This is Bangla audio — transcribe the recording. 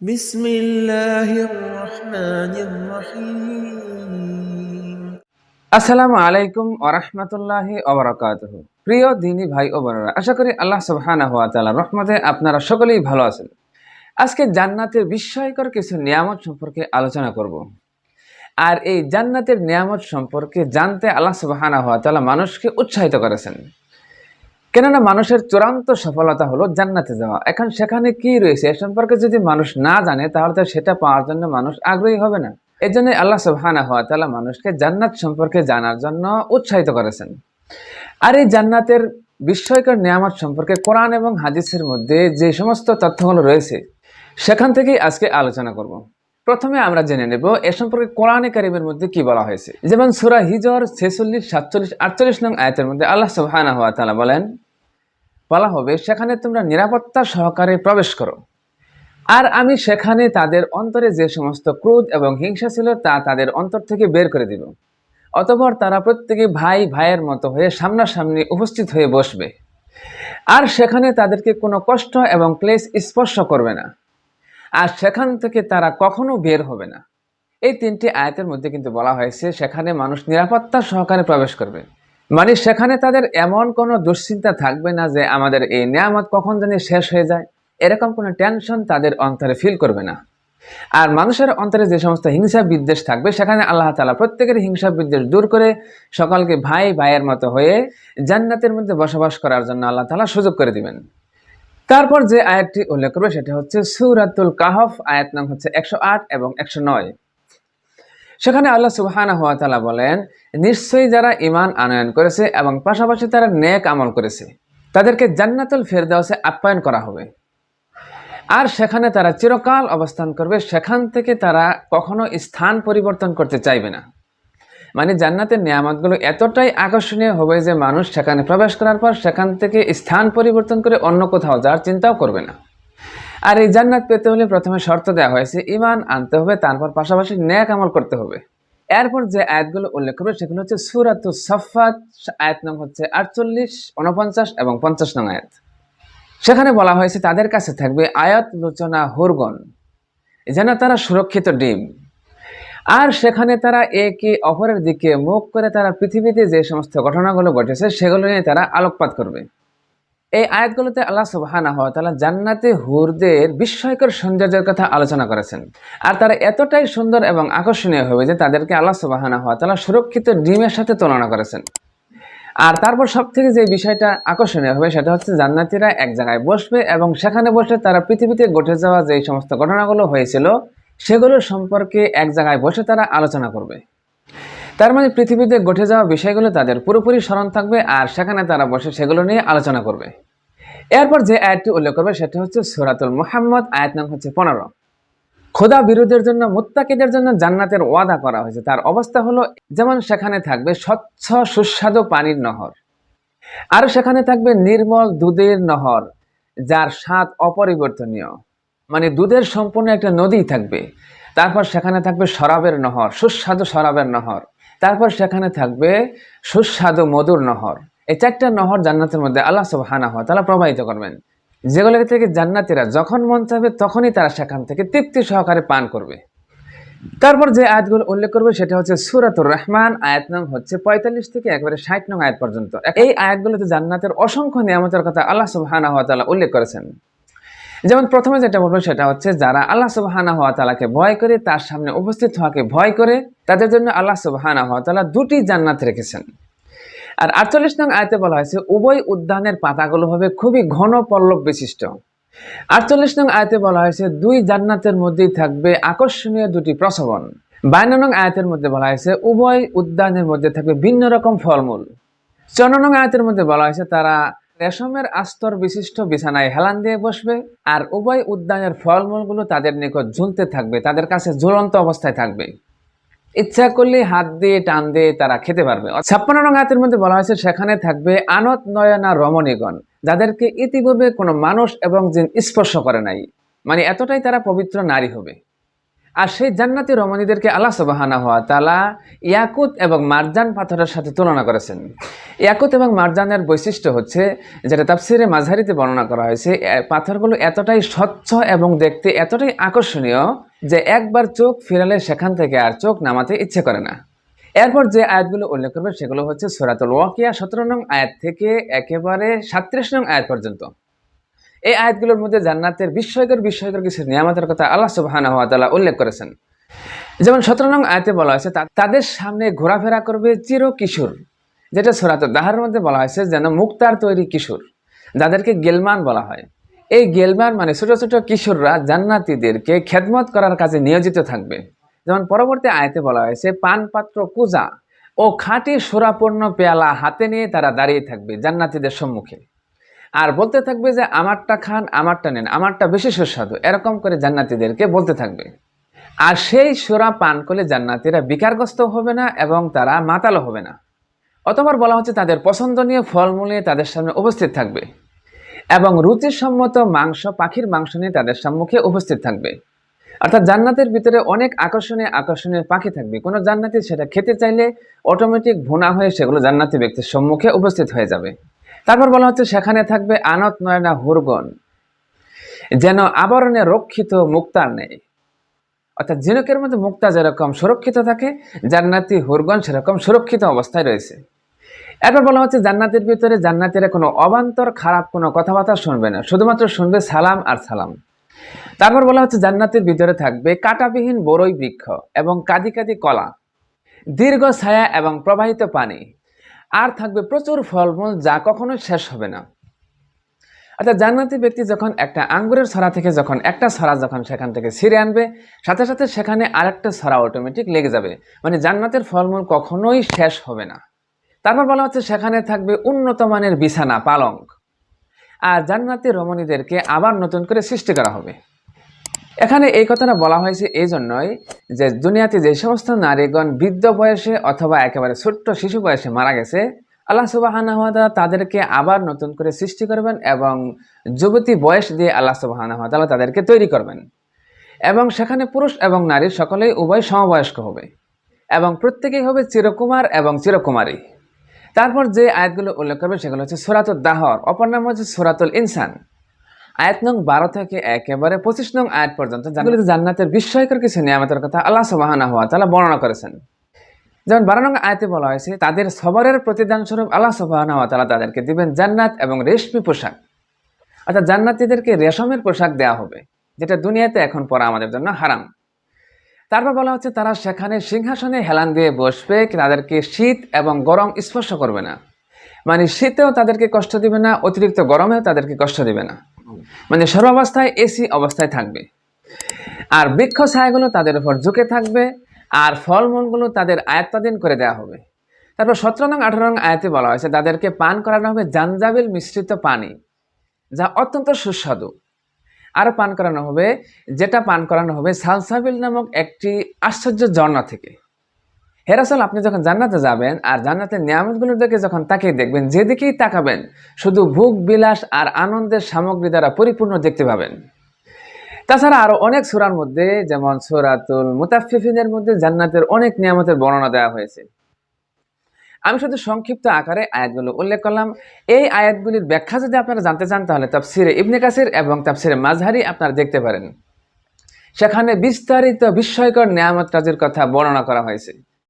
بسم الله الرحمن الرحيم আসসালামু আলাইকুম ওরহমতুল্লাহি ওবরাকাতুহু প্রিয় দিনী ভাই ও বোনেরা আশা করি আল্লাহ সুবহানাহু ওয়া তাআলার রহমতে আপনারা সকলেই ভালো আছেন আজকে জান্নাতের বিস্ময়কর কিছু নিয়ামত সম্পর্কে আলোচনা করব আর এই জান্নাতের নিয়ামত সম্পর্কে জানতে আল্লাহ সুবহানাহু ওয়া তাআলা মানুষকে উৎসাহিত করেছেন কেননা মানুষের চূড়ান্ত সফলতা হলো জান্নাতে যাওয়া। এখন সেখানে কি রয়েছে? এ সম্পর্কে যদি মানুষ না জানে, তাহলে তো সেটা পাওয়ার জন্য মানুষ আগ্রহী হবে না। এই জন্য আল্লাহ সুবহানাহু ওয়া তাআলা মানুষকে জান্নাত সম্পর্কে জানার জন্য উৎসাহিত করেছেন। আর এই জান্নাতের বিস্ময়কর নিয়ামত সম্পর্কে কোরআন এবং হাদিসের মধ্যে যে সমস্ত তথ্যগুলো রয়েছে, সেখান থেকেই আজকে আলোচনা করব। প্রথমে আমরা জেনে নেব এ সম্পর্কে কোরআনে কারিমের মধ্যে কি বলা হয়েছে। যেমন সুরা হিজর ছেচল্লিশ, সাতচল্লিশ, আটচল্লিশ নং আয়াতের মধ্যে আল্লাহ সুবহানাহু ওয়া তাআলা বলেন বলা হবে, সেখানে তোমরা নিরাপত্তা সহকারে প্রবেশ করো। আর আমি সেখানে তাদের অন্তরে যে সমস্ত ক্রোধ এবং হিংসা ছিল তা তাদের অন্তর থেকে বের করে দিব। অতঃপর তারা প্রত্যেকে ভাই ভাইয়ের মতো হয়ে সামনাসামনি উপস্থিত হয়ে বসবে। আর সেখানে তাদেরকে কোনো কষ্ট এবং ক্লেশ স্পর্শ করবে না। আর সেখান থেকে তারা কখনো বের হবে না। এই তিনটি আয়াতের মধ্যে কিন্তু বলা হয়েছে, সেখানে মানুষ নিরাপত্তা সহকারে প্রবেশ করবে। মানে সেখানে তাদের এমন কোনো দুশ্চিন্তা থাকবে না যে আমাদের এই নিয়ামত কখন জানি শেষ হয়ে যায়। এরকম কোনো টেনশন তাদের অন্তরে ফিল করবে না। আর মানুষের অন্তরে যে সমস্ত হিংসা বিদ্বেষ থাকবে, সেখানে আল্লাহ তালা প্রত্যেকের হিংসা বিদ্বেষ দূর করে সকলকে ভাই, ভাইয়ের মতো হয়ে জান্নাতের মধ্যে বসবাস করার জন্য আল্লাহ তালা সুযোগ করে দিবেন। তারপর যে আয়াতটি উল্লেখ করবে, সেটা হচ্ছে সুরাতুল কাহফ, আয়াত নাম হচ্ছে একশো আট এবং একশো নয়। সেখানে আল্লাহ সুবহানাহু ওয়া তাআলা বলেন, নিশ্চয়ই যারা ঈমান আনয়ন করেছে এবং পাশাপাশি তারা নেক আমল করেছে, তাদেরকে জান্নাতুল ফেরদাউসে আপ্যায়ন করা হবে। আর সেখানে তারা চিরকাল অবস্থান করবে, সেখান থেকে তারা কখনো স্থান পরিবর্তন করতে চাইবে না। মানে জান্নাতের নিয়ামতগুলো এতটাই আকর্ষণীয় হবে যে মানুষ সেখানে প্রবেশ করার পর সেখান থেকে স্থান পরিবর্তন করে অন্য কোথাও যাওয়ার চিন্তাও করবে না। আর এই জান্নাত পেতে হলে প্রথমে শর্ত দেওয়া হয়েছে ইমান আনতে হবে, তারপর পাশাপাশি ন্যাক আমল করতে হবে। এরপর যে আয়াতগুলো উল্লেখ করবে, সেগুলো হচ্ছে সুরাত সফাত আয়াত নং হচ্ছে আটচল্লিশ উনপঞ্চাশ এবং পঞ্চাশ নং আয়াত। সেখানে বলা হয়েছে, তাদের কাছে থাকবে আয়াত লোচনা হুরগন। যেন তারা সুরক্ষিত ডিম। আর সেখানে তারা একে অপরের দিকে মুখ করে তারা পৃথিবীতে যে সমস্ত ঘটনাগুলো ঘটেছে, সেগুলো নিয়ে তারা আলোকপাত করবে। এই আয়াতগুলোতে আল্লাহ সুবহানাহু ওয়া তাআলা জান্নাতে হুরদের বিস্ময়কর সৌন্দর্যের কথা আলোচনা করেছেন। আর তারা এতটাই সুন্দর এবং আকর্ষণীয় হবে যে তাদেরকে আল্লাহ সুবহানাহু ওয়া তাআলা সুরক্ষিত ডিমের সাথে তুলনা করেছেন। আর তারপর সব থেকে যে বিষয়টা আকর্ষণীয় হবে সেটা হচ্ছে জান্নাতিরা এক জায়গায় বসবে এবং সেখানে বসে তারা পৃথিবীতে ঘটে যাওয়া যে সমস্ত ঘটনাগুলো হয়েছিল সেগুলো সম্পর্কে এক জায়গায় বসে তারা আলোচনা করবে। তার মানে পৃথিবীতে ঘটে যাওয়া বিষয়গুলো তাদের পুরোপুরি স্মরণ থাকবে আর সেখানে তারা বসে সেগুলো নিয়ে আলোচনা করবে। এরপর যে আয়াতটি উল্লেখ করবে সেটা হচ্ছে সুরাতুল মুহাম্মদ, আয়াত নাম হচ্ছে পনেরো। খোদা বিরোধের জন্য, মুত্তাকিদের জন্য জান্নাতের ওয়াদা করা হয়েছে। তার অবস্থা হলো যেমন সেখানে থাকবে স্বচ্ছ, সুস্বাদু পানির নহর, আর সেখানে থাকবে নির্মল দুধের নহর, যার স্বাদ অপরিবর্তনীয়। মানে দুধের সম্পূর্ণ একটা নদী থাকবে। তারপর সেখানে থাকবে শরাবের নহর, সুস্বাদু শরাবের নহর। তারপর সেখানে থাকবে সুস্বাদু মধুর নহর। এই চারটা নহর জান্নাতের মধ্যে আল্লাহ সব হানা ওয়া তাআলা প্রবাহিত করবেন। যেগুলো থেকে জান্নাতীরা যখন মন চাইবে তখনই তারা সেখান থেকে তৃপ্তি সহকারে পান করবে। তারপর যে আয়াতগুলো উল্লেখ করবে সেটা হচ্ছে সুরাতুর রহমান, আয়াত নং হচ্ছে পঁয়তাল্লিশ থেকে একবারে ষাট নং আয়াত পর্যন্ত। এই আয়াতগুলোতে জান্নাতের অসংখ্য নিয়ামতের কথা আল্লাহ তাআলা উল্লেখ করেছেন। যেমন প্রথমে যেটা বলব সেটা হচ্ছে যারা আল্লাহ সুবহানাহু ওয়া তাআলাকে ভয় করে, তার সামনে উপস্থিত হওয়াকে ভয় করে, তাদের জন্য আল্লাহ সুবহানাহু ওয়া তাআলা দুটি জান্নাত রেখেছেন। আর আটচল্লিশ নং আয়তে বলা হয়েছে, উভয় উদ্যানের পাতাগুলো হবে খুবই ঘন পল্লব বিশিষ্ট। আটচল্লিশ নং আয়তে বলা হয়েছে, দুই জান্নাতের মধ্যেই থাকবে আকর্ষণীয় দুটি প্রসবন। বায়ান্ন নং আয়াতের মধ্যে বলা হয়েছে, উভয় উদ্যানের মধ্যে থাকবে ভিন্ন রকম ফলমূল। চন্ন নং আয়াতের মধ্যে বলা হয়েছে, তারা রেশমের আস্তর বিশিষ্ট বিছানায় হেলান দিয়ে বসবে আর উভয় উদ্যানের ফলমূলগুলো তাদের নিকট ঝুলতে থাকবে, তাদের কাছে ঝুলন্ত অবস্থায় থাকবে। ইচ্ছা করলে হাত দিয়ে টান দিয়ে তারা খেতে পারবে। ছাপ্পান্ন নং হাতের মধ্যে বলা হয়েছে, সেখানে থাকবে আনত নয়না রমণীগণ, যাদেরকে ইতিপূর্বে কোনো মানুষ এবং জিন স্পর্শ করে নাই। মানে এতটাই তারা পবিত্র নারী হবে। আর সেই জান্নাতি রমণীদেরকে আল্লাহ সুবাহানা হওয়া তালা ইয়াকুত এবং মারজান পাথরের সাথে তুলনা করেছেন। ইয়াকুত এবং মারজানের বৈশিষ্ট্য হচ্ছে যেটা তাফসিরে মাঝারিতে বর্ণনা করা হয়েছে পাথরগুলো এতটাই স্বচ্ছ এবং দেখতে এতটাই আকর্ষণীয় যে একবার চোখ ফিরালে সেখান থেকে আর চোখ নামাতে ইচ্ছে করে না। এরপর যে আয়াতগুলো উল্লেখ করবে সেগুলো হচ্ছে সোরাতুল ওয়াকিয়া সতেরো নং আয়াত থেকে একেবারে সাতত্রিশ নং আয়াত পর্যন্ত। এই আয়াতগুলোর মধ্যে জান্নাতের বিস্ময়কর বিস্ময়কর কিছু নিয়ামতের কথা আল্লাহ তাআলা উল্লেখ করেছেন। যেমন সতেরো নং আয়তে বলা হয়েছে তাদের সামনে ঘোরাফেরা করবে চির কিশোর যেটা সোরাত দাহার মধ্যে বলা হয়েছে, যেন মুক্তার তৈরি কিশোর, যাদেরকে গেলমান বলা হয়। এই গেলমান মানে ছোট ছোট কিশোররা জান্নাতীদেরকে খেদমত করার কাজে নিয়োজিত থাকবে। যেমন পরবর্তী আয়তে বলা হয়েছে, পানপাত্র পূজা ও খাঁটি সুরাপূর্ণ পেয়ালা হাতে নিয়ে তারা দাঁড়িয়ে থাকবে জান্নাতীদের সম্মুখে। আর বলতে থাকবে যে, আমারটা খান, আমারটা নেন, আমারটা বেশি সুস্বাদু। এরকম করে জান্নাতীদেরকে বলতে থাকবে। আর সেই সুরা পান করলে জান্নাতীরা বিকারগ্রস্ত হবে না এবং তারা মাতালো হবে না। অতবার বলা হচ্ছে, তাদের পছন্দনীয় ফলমূল নিয়ে তাদের সামনে উপস্থিত থাকবে এবং রুচিসম্মত মাংস, পাখির মাংস নিয়ে তাদের সম্মুখে উপস্থিত থাকবে। অর্থাৎ জান্নাতের ভিতরে অনেক আকর্ষণীয় আকর্ষণীয় পাখি থাকবে। কোনো জান্নাতি সেটা খেতে চাইলে অটোমেটিক ভুনা হয়ে সেগুলো জান্নাতি ব্যক্তির সম্মুখে উপস্থিত হয়ে যাবে। তারপর বলা হচ্ছে, সেখানে থাকবে আনত নয়না হুরগন যেন আবরণে রক্ষিত মুক্তার নেই। অর্থাৎ ঝিনুকের মধ্যে মুক্তা যেরকম সুরক্ষিত থাকে, জান্নাতি হুরগন সেরকম সুরক্ষিত অবস্থায় রয়েছে। এরপর বলা হচ্ছে, জান্নাতের ভিতরে জান্নাতিরা কোনো অবান্তর খারাপ কোনো কথাবার্তা শুনবে না, শুধুমাত্র শুনবে সালাম আর সালাম। তারপর বলা হচ্ছে, জান্নাতের ভিতরে থাকবে কাঁটাবিহীন বড়ই বৃক্ষ এবং কাদি কাদি কলা, দীর্ঘ ছায়া এবং প্রবাহিত পানি আর থাকবে প্রচুর ফলমূল যা কখনোই শেষ হবে না। অর্থাৎ জান্নাতি ব্যক্তি যখন একটা আঙ্গুরের ছড়া থেকে যখন একটা ছড়া যখন সেখান থেকে ছিঁড়ে আনবে, সাথে সাথে সেখানে আরেকটা ছড়া অটোমেটিক লেগে যাবে। মানে জান্নাতের ফলমূল কখনোই শেষ হবে না। তারপর বলা হচ্ছে সেখানে থাকবে উন্নত মানের বিছানা, পালঙ্ক। আর জান্নাতি রমণীদেরকে আবার নতুন করে সৃষ্টি করা হবে। এখানে এই কথাটা বলা হয়েছে এই জন্যই যে দুনিয়াতে যে সমস্ত নারীগণ বৃদ্ধ বয়সে অথবা একেবারে ছোট্ট শিশু বয়সে মারা গেছে, আল্লাহ সুবাহানা তাদেরকে আবার নতুন করে সৃষ্টি করবেন এবং যুবতী বয়স দিয়ে আল্লাহ সুবাহানা তাদেরকে তৈরি করবেন। এবং সেখানে পুরুষ এবং নারী সকলেই উভয় সমবয়স্ক হবে এবং প্রত্যেকেই হবে চিরকুমার এবং চিরকুমারী। তারপর যে আয়াতগুলো উল্লেখ করবে সেগুলো হচ্ছে সুরাতুল দাহর অপর নাম হচ্ছে সুরাতুল ইনসান। আয়াত নং বারো থেকে একেবারে পঁচিশ নং আয়াত পর্যন্ত জান্নাতের বিস্ময়কর কিছু নিয়ামতের কথা আল্লাহ সুবাহানা হওয়া তালা বর্ণনা করেছেন। যেমন বারো নং আয়াতে বলা হয়েছে, তাদের সবরের প্রতিদান স্বরূপ আল্লাহ সুবাহানা হওয়া তালা তাদেরকে দিবেন জান্নাত এবং রেশমি পোশাক। অর্থাৎ জান্নাতীদেরকে রেশমের পোশাক দেওয়া হবে, যেটা দুনিয়াতে এখন পরা আমাদের জন্য হারাম। তারপর বলা হচ্ছে, তারা সেখানে সিংহাসনে হেলান দিয়ে বসবে তাদেরকে শীত এবং গরম স্পর্শ করবে না। মানে শীতেও তাদেরকে কষ্ট দিবে না, অতিরিক্ত গরমেও তাদেরকে কষ্ট দিবে না। মানে সর্বাবস্থায় এসি অবস্থায় থাকবে। আর বৃক্ষ ছায়াগুলো তাদের উপর ঝুঁকে থাকবে, আর ফলমূলগুলো তাদের আয়ত্তাধীন করে দেওয়া হবে। তারপর সতেরো নং, আঠারো নং আয়াতে বলা হয়েছে, তাদেরকে পান করানো হবে জানজাবিল মিশ্রিত পানি, যা অত্যন্ত সুস্বাদু। আরও পান করানো হবে, যেটা পান করানো হবে সালসাবিল নামক একটি আশ্চর্য ঝর্ণা থেকে। হেরাসল আপনি যখন জান্নাতে যাবেন আর জান্নাতের নিয়ামতগুলোর দিকে যখন তাকিয়ে দেখবেন, যেদিকেই তাকাবেন, শুধু ভোগ, বিলাস আর আনন্দের সামগ্রী দ্বারা পরিপূর্ণ দেখতে পাবেন। তাছাড়া আরও অনেক সুরার মধ্যে, যেমন সুরাতুল মুতাফিফিনের মধ্যে জান্নাতের অনেক নিয়ামতের বর্ণনা দেওয়া হয়েছে। আমি শুধু সংক্ষিপ্ত আকারে আয়াতগুলো উল্লেখ করলাম। এই আয়াতগুলির ব্যাখ্যা যদি আপনারা জানতে চান, তাহলে তাফসিরে ইবনে কাসির এবং তাফসিরে মাঝহারি আপনারা দেখতে পারেন। সেখানে বিস্তারিত বিস্ময়কর নিয়ামত কাজের কথা বর্ণনা করা হয়েছে।